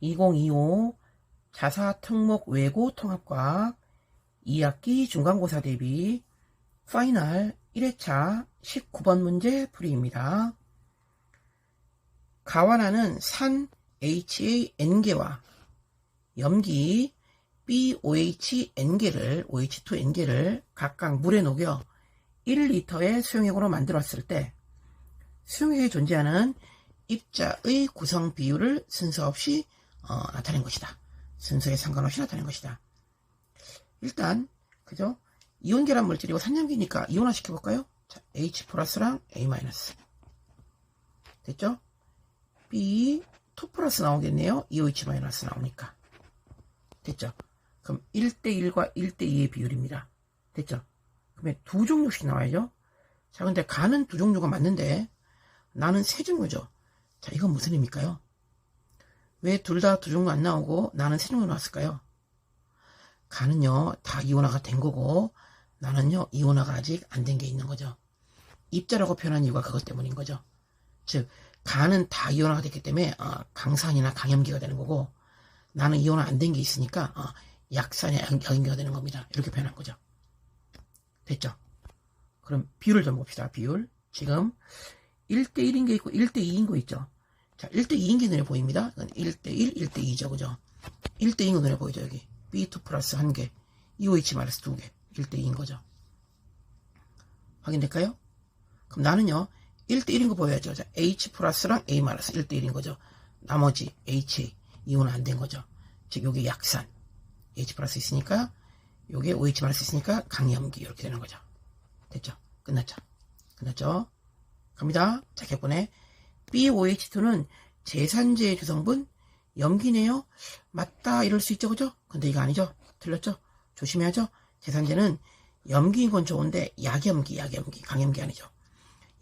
2025 자사 특목 외고 통합과학 2학기 중간고사 대비 파이널 1회차 19번 문제 풀이입니다. 가와나는 산 HAN계와 염기 BOHN계를 OH2N계를 각각 물에 녹여 1리터의 수용액으로 만들었을 때 수용액에 존재하는 입자의 구성 비율을 순서 없이 어, 나타낸 것이다. 순서에 상관없이 나타낸 것이다. 일단 그죠? 이온 계란 물질이고 산염기니까 이온화 시켜볼까요? 자, H 플러스랑 A 마이너스 됐죠? B 2 플러스 나오겠네요. EOH 마이너스 나오니까 됐죠? 그럼 1대1과 1대2의 비율입니다. 됐죠? 그러면 두 종류씩 나와야죠? 자, 근데 간은 두 종류가 맞는데 나는 세 종류죠. 자, 이건 무슨 의미일까요? 왜 둘 다 두 종류 안 나오고 나는 세 종류 나왔을까요? 간은요, 다 이온화가 된 거고 나는요, 이온화가 아직 안 된 게 있는 거죠. 입자라고 표현한 이유가 그것 때문인 거죠. 즉, 간은 다 이온화가 됐기 때문에 어, 강산이나 강염기가 되는 거고 나는 이온화 안 된 게 있으니까 어, 약산이나 약염기가 되는 겁니다. 이렇게 표현한 거죠. 됐죠? 그럼 비율을 좀 봅시다. 비율. 지금 1대1인 게 있고 1대2인 거 있죠. 자, 1대2인 게 눈에 보입니다. 1대1, 1대2죠. 그죠? 1대2인 거 눈에 보이죠. 여기. B2 플러스 1개, EOH 마이너스 2개. 1대2인 거죠. 확인될까요? 그럼 나는요. 1대1인 거 보여야죠. 자, H 플러스랑 A 마이너스 1대1인 거죠. 나머지 HA, 이온은 안 된 거죠. 즉, 요게 약산. H 플러스 있으니까, 요게 OH 마이너스 있으니까 강염기. 이렇게 되는 거죠. 됐죠? 끝났죠? 끝났죠? 갑니다. 자, 객본에 BOH2는 제산제의 주성분 염기네요. 맞다 이럴 수 있죠, 그죠? 근데 이거 아니죠? 틀렸죠? 조심해야죠. 제산제는 염기인 건 좋은데 약염기, 약염기, 강염기 아니죠.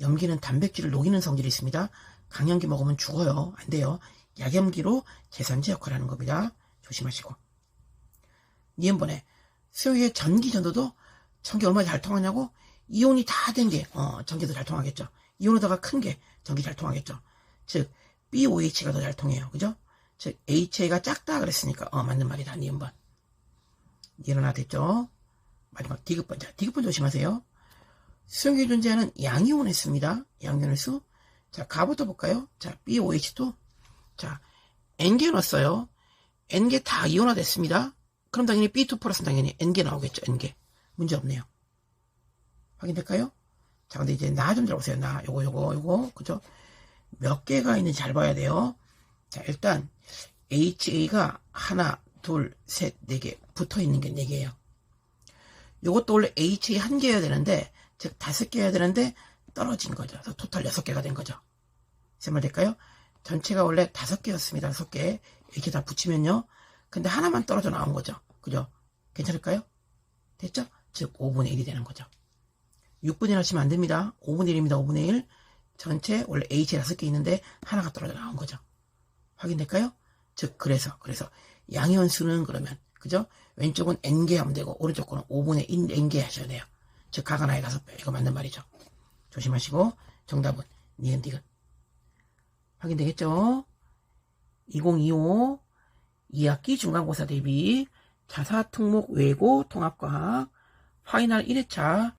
염기는 단백질을 녹이는 성질이 있습니다. 강염기 먹으면 죽어요. 안 돼요. 약염기로 제산제 역할을 하는 겁니다. 조심하시고. 니은번에 수용의 전기 전도도 전기 얼마나 잘 통하냐고? 이온이 다 된 게, 어, 전기도 잘 통하겠죠. 이온보다가 큰 게 전기 잘 통하겠죠. 즉, BOH가 더 잘 통해요. 그죠? 즉, HA가 작다 그랬으니까, 어, 맞는 말이다. 니은번. 니은 하나 됐죠? 마지막 디귿번. 자, 디귿번 조심하세요. 수용에 존재하는 양이온의 수입니다. 양이온의 수. 자, 가부터 볼까요? 자, BOH2. 자, N개 넣었어요. N개 다 이온화 됐습니다. 그럼 당연히 B2 플러스 당연히 N개 나오겠죠. N개. 문제 없네요. 확인될까요? 자, 근데 이제 나 좀 들어보세요. 나. 요거, 요거, 요거. 그죠? 몇 개가 있는지 잘 봐야 돼요. 자, 일단, HA가 하나, 둘, 셋, 네 개. 붙어 있는 게 네 개예요. 요것도 원래 HA 한 개여야 되는데, 즉, 다섯 개여야 되는데, 떨어진 거죠. 그래서 토탈 여섯 개가 된 거죠. 무슨 될까요? 전체가 원래 다섯 개였습니다. 다섯 개. 이렇게 다 붙이면요. 근데 하나만 떨어져 나온 거죠. 그죠? 괜찮을까요? 됐죠? 즉, 5분의 1이 되는 거죠. 6분의 1 하시면 안 됩니다. 5분의 1입니다. 5분의 1. 전체 원래 H에 다섯 개 있는데 하나가 떨어져 나온 거죠. 확인될까요? 즉 그래서 그래서 양이온 수는 그러면 그죠? 왼쪽은 n개 하면 되고 오른쪽 거는 5분의 1 n개 하셔야 돼요. 즉 가가 나의 다섯 배 이거 맞는 말이죠. 조심하시고 정답은 니은 디귿 확인되겠죠? 2025 2학기 중간고사 대비 자사 특목 외고 통합과학 파이널 1회차